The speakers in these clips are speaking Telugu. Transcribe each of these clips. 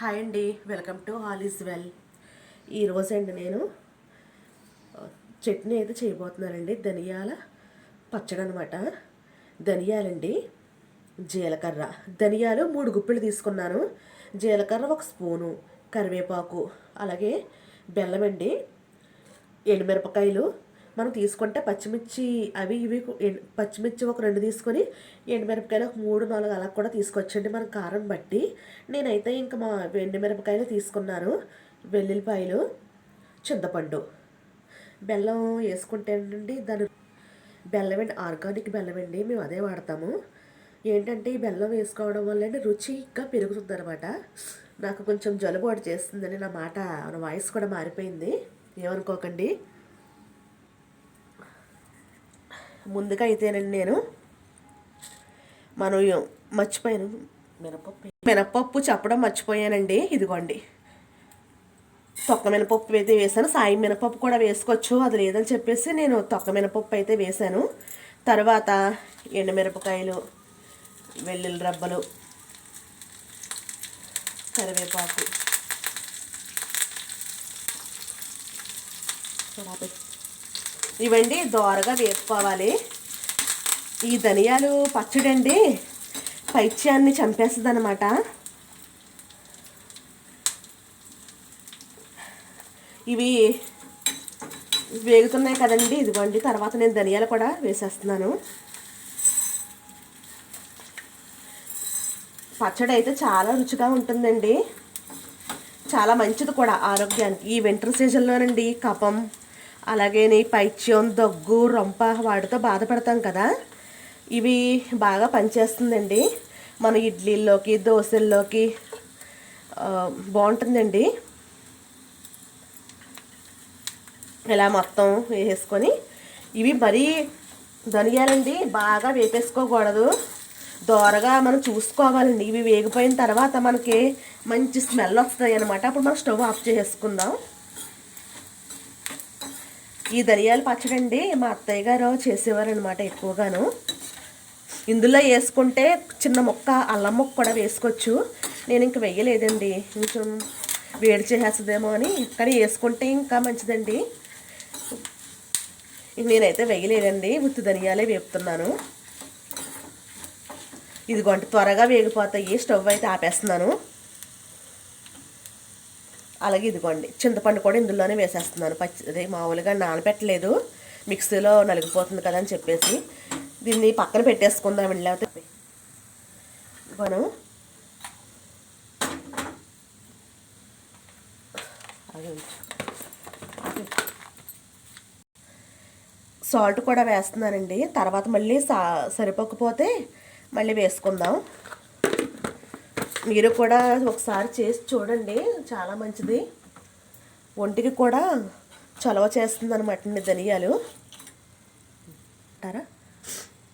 హాయ్ అండి. Welcome to all is well. ఈరోజు అండి నేను చట్నీ అయితే చేయబోతున్నానండి. ధనియాల పచ్చడి అనమాట ధనియాలండి జీలకర్ర. ధనియాలు మూడు గుప్పిళ్ళు తీసుకున్నాను. జీలకర్ర ఒక స్పూను కరివేపాకు అలాగే బెల్లం అండి ఎండుమిరపకాయలు మనం తీసుకుంటే పచ్చిమిర్చి అవి ఇవి పచ్చిమిర్చి ఒక రెండు తీసుకొని ఎండుమిరపకాయలు ఒక మూడు నాలుగు అలా కూడా తీసుకొచ్చండి మన కారం బట్టి. నేనైతే ఇంకా మా ఎండుమిరపకాయలు తీసుకున్నాను వెల్లుల్లిపాయలు చింతపండు. బెల్లం వేసుకుంటేనండి దాని బెల్లం అండి ఆర్గానిక్ బెల్లం అండి మేము అదే వాడతాము. ఏంటంటే ఈ బెల్లం వేసుకోవడం వల్ల రుచిగా పెరుగుతుంది అనమాట నాకు కొంచెం జలుబు ఒకటి చేస్తుందని నా మాట నా వాయిస్ కూడా మారిపోయింది. ఏమనుకోకండి. ముందుగా అయితేనండి నేను మనం మర్చిపోయాను. మినపప్పు. మినపప్పు చెప్పడం మర్చిపోయానండి. ఇదిగోండి. తొక్క మినపప్పు అయితే వేసాను సాయి మినపప్పు కూడా వేసుకోవచ్చు. అది లేదని చెప్పేసి నేను తొక్క మినపప్పు అయితే వేసాను తర్వాత ఎండుమిరపకాయలు వెల్లుల్లి రబ్బలు కరివేపాకు. ఇవండి దోరగా వేసుకోవాలి ఈ ధనియాలు పచ్చడండి. పైచ్యాన్ని పైత్యాన్ని చంపేస్తుంది అనమాట ఇవి వేగుతున్నాయి కదండి ఇదిగోండి. తర్వాత నేను ధనియాలు కూడా వేసేస్తున్నాను. పచ్చడి అయితే చాలా రుచిగా ఉంటుందండి. చాలా మంచిది కూడా ఆరోగ్యానికి. ఈ వింటర్ సీజన్లోనండి కఫం అలాగే నీ పైత్యం దగ్గు రొంప వాటితో బాధపడతాం కదా. ఇవి బాగా పనిచేస్తుందండి. మన ఇడ్లీల్లోకి దోశల్లోకి బాగుంటుందండి. ఇలా మొత్తం వేసేసుకొని ఇవి మరీ ధనియాలండి బాగా వేపేసుకోకూడదు. దోరగా మనం చూసుకోవాలండి. ఇవి వేగిపోయిన తర్వాత మనకి మంచి స్మెల్ వస్తాయి అనమాట అప్పుడు మనం స్టవ్ ఆఫ్ చేసేసుకుందాం ఈ ధనియాల పచ్చడి అండి మా అత్తయ్య గారు చేసేవారనమాట ఎక్కువగాను. ఇందులో వేసుకుంటే చిన్న ముక్క అల్లం ముక్క కూడా వేసుకోవచ్చు. నేను ఇంక వేయలేదండి. కొంచెం వేడి చేసేస్తుందేమో అని. కానీ వేసుకుంటే ఇంకా మంచిదండి. నేనైతే వేయలేదండి. ఉత్తి ధనియాలే వేపుతున్నాను. ఇదిగోండి త్వరగా వేగిపోతాయి. స్టవ్ అయితే ఆపేస్తున్నాను. అలాగే ఇదిగోండి చింతపండు కూడా ఇందులోనే వేసేస్తున్నాను. పచ్చి అదే మామూలుగా నానబెట్టలేదు. మిక్సీలో నలిగిపోతుంది కదా అని చెప్పేసి దీన్ని పక్కన పెట్టేసుకుందాం లేకపోతే మనం సాల్ట్ కూడా వేస్తున్నానండి. తర్వాత మళ్ళీ సా సరిపోకపోతే మళ్ళీ వేసుకుందాం. మీరు కూడా ఒకసారి చేసి చూడండి. చాలా మంచిది. ఒంటికి కూడా చలవ చేస్తుంది అనమాట ధనియాలు. అంటారా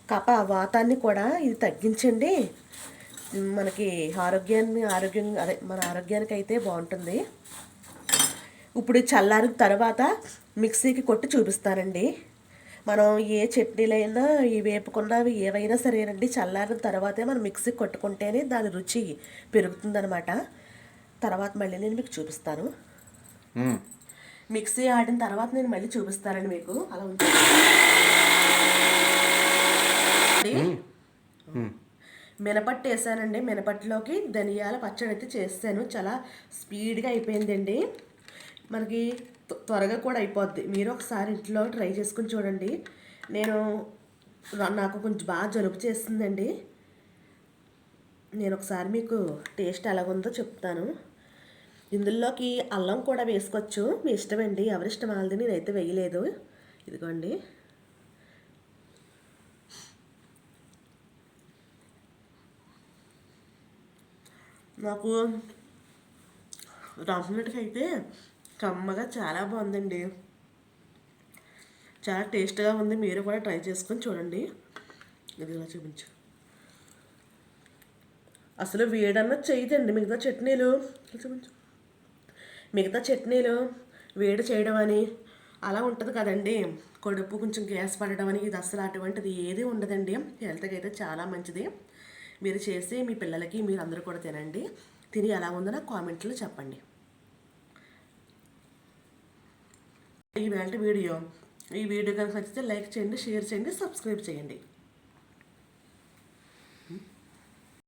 కప వాతాన్ని కూడా ఇది తగ్గించండి. మనకి ఆరోగ్యాన్ని ఆరోగ్యం అదే మన ఆరోగ్యానికి అయితే బాగుంటుంది. ఇప్పుడు చల్లారిన తర్వాత మిక్సీకి కొట్టి చూపిస్తానండి. మనం ఏ చట్నీలైనా ఈ వేపుకున్నవి ఏవైనా సరేనండి చల్లారిన తర్వాతే మనం మిక్సీకి కొట్టుకుంటేనే దాని రుచి పెరుగుతుందనమాట తర్వాత మళ్ళీ నేను మీకు చూపిస్తాను. మిక్సీ ఆడిన తర్వాత నేను మళ్ళీ చూపిస్తానండి మీకు. అలా ఉంది మినపట్టు వేసానండి. మినపట్టులోకి ధనియాల పచ్చడి అయితే చేస్తాను. చాలా స్పీడ్గా అయిపోయిందండి. మనకి త్వరగా కూడా అయిపోద్ది. మీరు ఒకసారి ఇంట్లో ట్రై చేసుకుని చూడండి. నేను నాకు కొంచెం బాగా జలుబు చేస్తుందండి. నేను ఒకసారి మీకు టేస్ట్ ఎలాగుందో చెప్తాను. ఇందులోకి అల్లం కూడా వేసుకోవచ్చు. మీ ఇష్టమండి ఎవరిష్టం వాళ్ళది నేనైతే వేయలేదు. ఇదిగోండి. నాకు రామన్నటికి అయితే కమ్మగా చాలా బాగుందండి. చాలా టేస్ట్గా ఉంది. మీరు కూడా ట్రై చేసుకొని చూడండి. ఇది ఇలా చూపించు. అసలు వేడన్నా చేయదండి. మిగతా చట్నీలు. ఇలా చూపించు. మిగతా చట్నీలు వేడి చేయడం అని అలా ఉంటుంది కదండి. కడుపు కొంచెం గ్యాస్ పడడం అని ఇది అసలు అటువంటిది ఏది ఉండదండి. హెల్త్కి అయితే చాలా మంచిది. మీరు చేసి మీ పిల్లలకి మీరు అందరూ కూడా తినండి. తిని ఎలా ఉందో నాకు కామెంట్లో చెప్పండి. ఈ వేళ వీడియో ఈ వీడియో కనుక నచ్చితే లైక్ చేయండి షేర్ చేయండి సబ్స్క్రైబ్ చేయండి